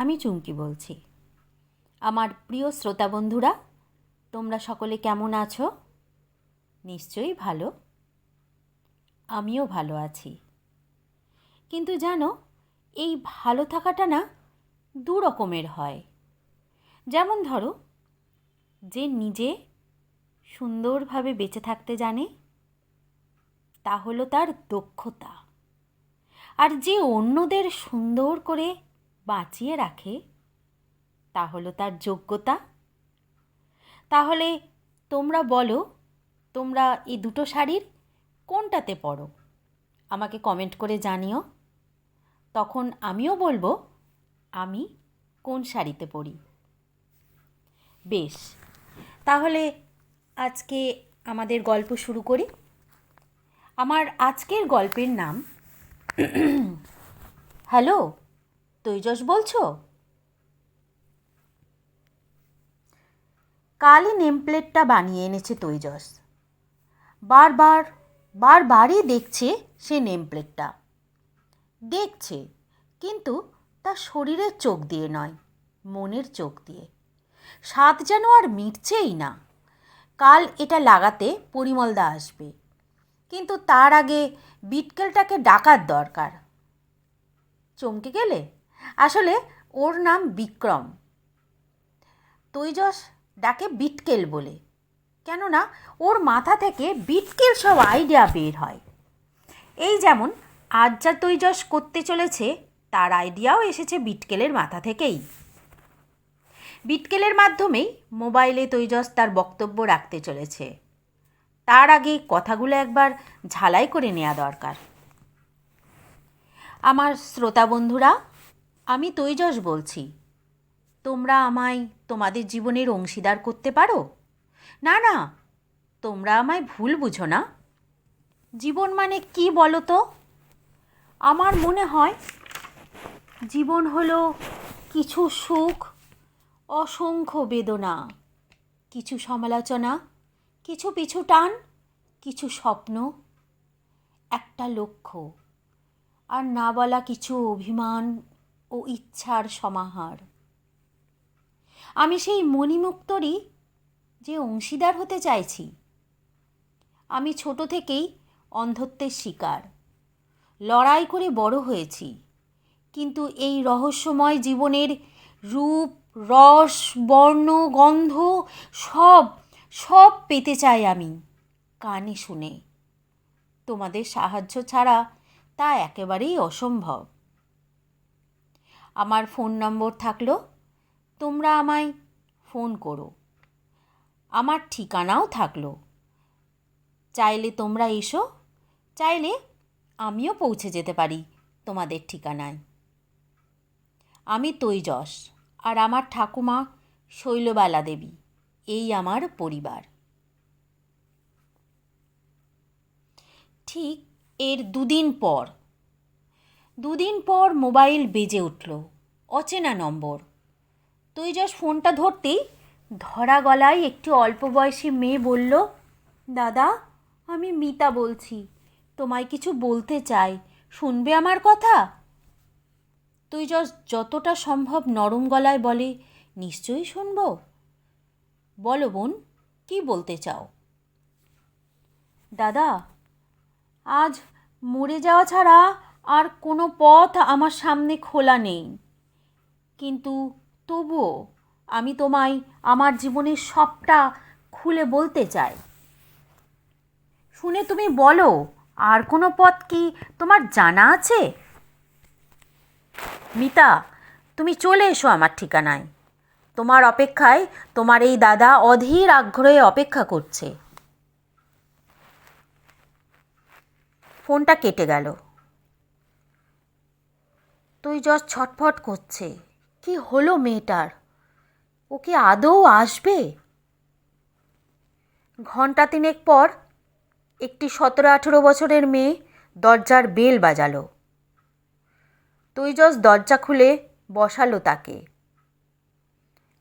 আমি চুমকি বলছি। আমার প্রিয় শ্রোতা বন্ধুরা, তোমরা সকলে কেমন আছো? নিশ্চয়ই ভালো। আমিও ভালো আছি। কিন্তু জানো, এই ভালো থাকাটা না দু রকমের হয়। যেমন ধরো, যে নিজে সুন্দরভাবে বেঁচে থাকতে জানে, তা হলো তার দক্ষতা। আর যে অন্যদের সুন্দর করে বাঁচিয়ে রাখে তা হলো তার যোগ্যতা? তাহলে তোমরা বলো, তোমরা এই দুটো শাড়ির কোনটাতে পড়ো আমাকে কমেন্ট করে জানিও। তখন আমিও বলব, আমি কোন শাড়িতে পড়ি বেশ, তাহলে আজকে আমাদের গল্প শুরু করি। আমার আজকের গল্পের নাম, হ্যালো? তৈজস বলছো? কালই নেমপ্লেটটা বানিয়ে এনেছে তৈজস বারবার, বারবারই দেখছে সে নেমপ্লেটটা। দেখছে, কিন্তু তার শরীরের চোখ দিয়ে নয়, মনের চোখ দিয়ে। স্বাদ যেন আর মিটছেই না। কাল এটা লাগাতে পরিমলদা আসবে। কিন্তু তার আগে বিটকেলটাকে ডাকার দরকার। চমকে গেলে? আসলে ওর নাম বিক্রম। তৈজস ডাকে বিটকেল বলে। কেননা ওর মাথা থেকে বিটকেল সব আইডিয়া বের হয়। এই যেমন আজ যা তৈজস করতে চলেছে, তার আইডিয়াও এসেছে বিটকেলের মাথা থেকেই। বিটকেলের মাধ্যমেই মোবাইলে তৈজস তার বক্তব্য রাখতে চলেছে। তার আগে কথাগুলো একবার ঝালাই করে নেওয়া দরকার। আমার শ্রোতা বন্ধুরা আমি তৈজস বলছি। তোমরা আমায় তোমাদের জীবনের অংশীদার করতে পারো? না না, তোমরা আমায় ভুল বুঝো না। জীবন মানে কি বলো তো? আমার মনে হয় জীবন হলো কিছু সুখ, অসংখ্য বেদনা, কিছু সমালোচনা, কিছু পিছু টান, কিছু স্বপ্ন, একটা লক্ষ্য, আর না বলা কিছু অভিমান ও ইচ্ছার সমাহার। আমি সেই মণিমুক্তরই যে অংশীদার হতে চাইছি। আমি ছোট থেকেই অন্ধত্বের শিকার। লড়াই করে বড় হয়েছি। কিন্তু এই রহস্যময় জীবনের রূপ, রস, বর্ণ, গন্ধ সব সব পেতে চাই আমি কানে শুনে। তোমাদের সাহায্য ছাড়া তা একেবারেই অসম্ভব। আমার ফোন নম্বর থাকল, তোমরা আমায় ফোন করো। আমার ঠিকানাও থাকল। চাইলে তোমরা এসো, চাইলে আমিও পৌঁছে যেতে পারি তোমাদের ঠিকানায়। আমি তৈজস আর আমার ঠাকুমা শৈলবালা দেবী, এই আমার পরিবার। ঠিক এর দুদিন পর দুদিন পর মোবাইল বেজে উঠল। অচেনা নম্বর। তুই তৈজস ফোনটা ধরতেই ধরা গলায় একটি অল্প বয়সী মেয়ে বলল, দাদা, আমি মিতা বলছি। তোমায় কিছু বলতে চাই। শুনবে আমার কথা? তুই যতটা সম্ভব নরম গলায় বলে, নিশ্চয়ই শুনব। বলো বোন, কি বলতে চাও? দাদা, আজ মরে যাওয়া ছাড়া আর কোনো পথ আমার সামনে খোলা নেই। কিন্তু তবুও আমি তোমায় আমার জীবনের সবটা খুলে বলতে চাই। শুনে তুমি বলো, আর কোনো পথ কি তোমার জানা আছে? মিতা, তুমি চলে এসো আমার ঠিকানায়। তোমার অপেক্ষায় তোমার এই দাদা অধীর আগ্রহে অপেক্ষা করছে। ফোনটা কেটে গেল। তুই যশ ছটফট করছে। কি হলো মেয়েটার? ও কি আদৌ আসবে? ঘণ্টা তিনেক পর একটি সতেরো আঠেরো বছরের মেয়ে দরজার বেল বাজালো। তৈজস দরজা খুলে বসালো তাকে।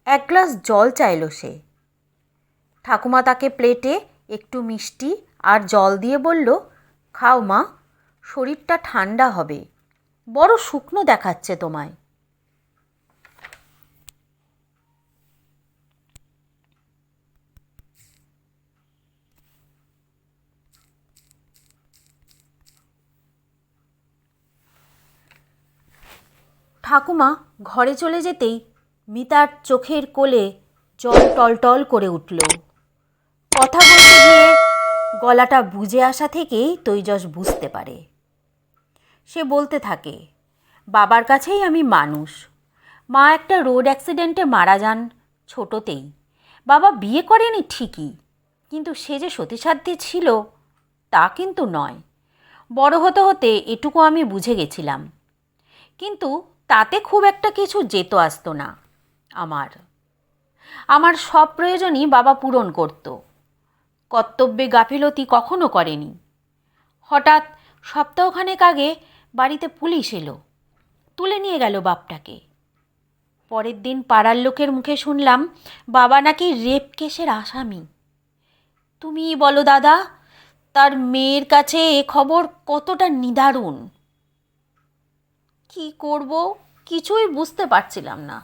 এক গ্লাস জল চাইল সে। ঠাকুমা তাকে প্লেটে একটু মিষ্টি আর জল দিয়ে বলল, খাও মা, শরীরটা ঠান্ডা হবে। বড় শুকনো দেখাচ্ছে তোমায়। ঠাকুমা ঘরে চলে যেতেই মিতার চোখের কোলে জল টলটল করে উঠল। কথা বলতে গিয়ে গলাটা বুঝে আসা থেকেই তৈজস বুঝতে পারে। সে বলতে থাকে, বাবার কাছেই আমি মানুষ। মা একটা রোড অ্যাক্সিডেন্টে মারা যান ছোটতেই। বাবা বিয়ে করেনি ঠিকই, কিন্তু সে যে সতীসাধ্যী ছিল তা কিন্তু নয়। বড় হতে হতে এটুকু আমি বুঝে গেছিলাম। কিন্তু তাতে খুব একটা কিছু যেত আসতো না আমার। আমার সব প্রয়োজনই বাবা পূরণ করত। কর্তব্যে গাফিলতি কখনো করেনি। হঠাৎ সপ্তাহখানেক আগে বাড়িতে পুলিশ এলো। তুলে নিয়ে গেল বাপটাকে। পরের দিন পাড়ার লোকের মুখে শুনলাম, বাবা নাকি রেপ কেসের আসামি। তুমিই বলো দাদা, তার মেয়ের কাছে এ খবর কতটা নিদারুণ। কি করব কিছুই বুঝতে পারছিলাম না।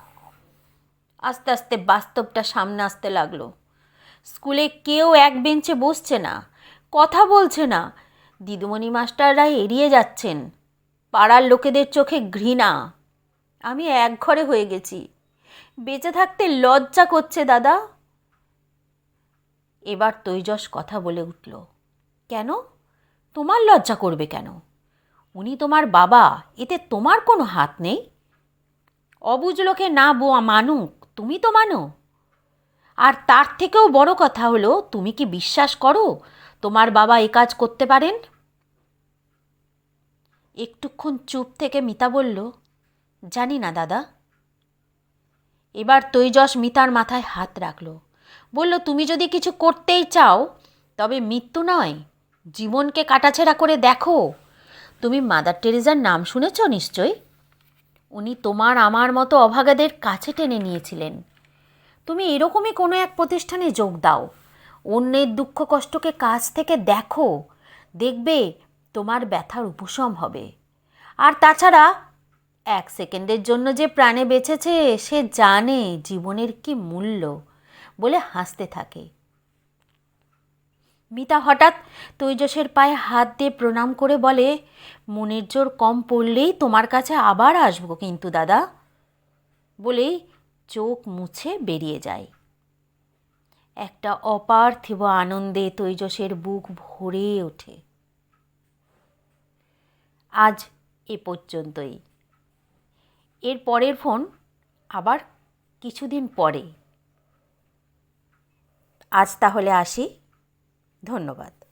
আস্তে আস্তে বাস্তবটা সামনে আসতে লাগল। স্কুলে কেউ এক বেঞ্চে বসছে না, কথা বলছে না। দিদুমণি মাস্টাররা এড়িয়ে যাচ্ছেন। পাড়ার লোকেদের চোখে ঘৃণা। আমি এক ঘরে হয়ে গেছি। বেঁচে থাকতে লজ্জা করছে দাদা। এবার তৈজস কথা বলে উঠল, কেন? তোমার লজ্জা করবে কেন? উনি তোমার বাবা, এতে তোমার কোনো হাত নেই? অবুঝ লোকে না বো মানুক, তুমি তো মানো। আর তার থেকেও বড় কথা হলো, তুমি কি বিশ্বাস করো, তোমার বাবা এ কাজ করতে পারেন? একটুক্ষণ চুপ থেকে মিতা বলল, জানি না, দাদা। এবার তৈজস মিতার মাথায় হাত রাখল। বলল, তুমি যদি কিছু করতেই চাও, তবে মৃত্যু নয়, জীবনকে কাটাছেড়া করে দেখো। তুমি মাদার টেরেজার নাম শুনেছ নিশ্চয়ই উনি তোমার আমার মতো অভাগাদের কাছে টেনে নিয়েছিলেন। তুমি এরকমই কোনো এক প্রতিষ্ঠানে যোগ দাও। অন্যের দুঃখ কষ্টকে কাছ থেকে দেখো। দেখবে তোমার ব্যথার উপশম হবে। আর তাছাড়া, এক সেকেন্ডের জন্য যে প্রাণে বেঁচেছে, সে জানে জীবনের কি মূল্য বলে হাসতে থাকে। মিতা হঠাৎ তৈজসের পায়ে হাত দিয়ে প্রণাম করে বলে, মনের জোর কম পড়লেই তোমার কাছে আবার আসব কিন্তু, দাদা। বলেই চোখ মুছে বেরিয়ে যায়। একটা অপার্থিব আনন্দে তৈজসের বুক ভরে ওঠে। আজ এ পর্যন্তই। এর পরের ফোন আবার কিছুদিন পরে। আজ তাহলে আসি। ধন্যবাদ।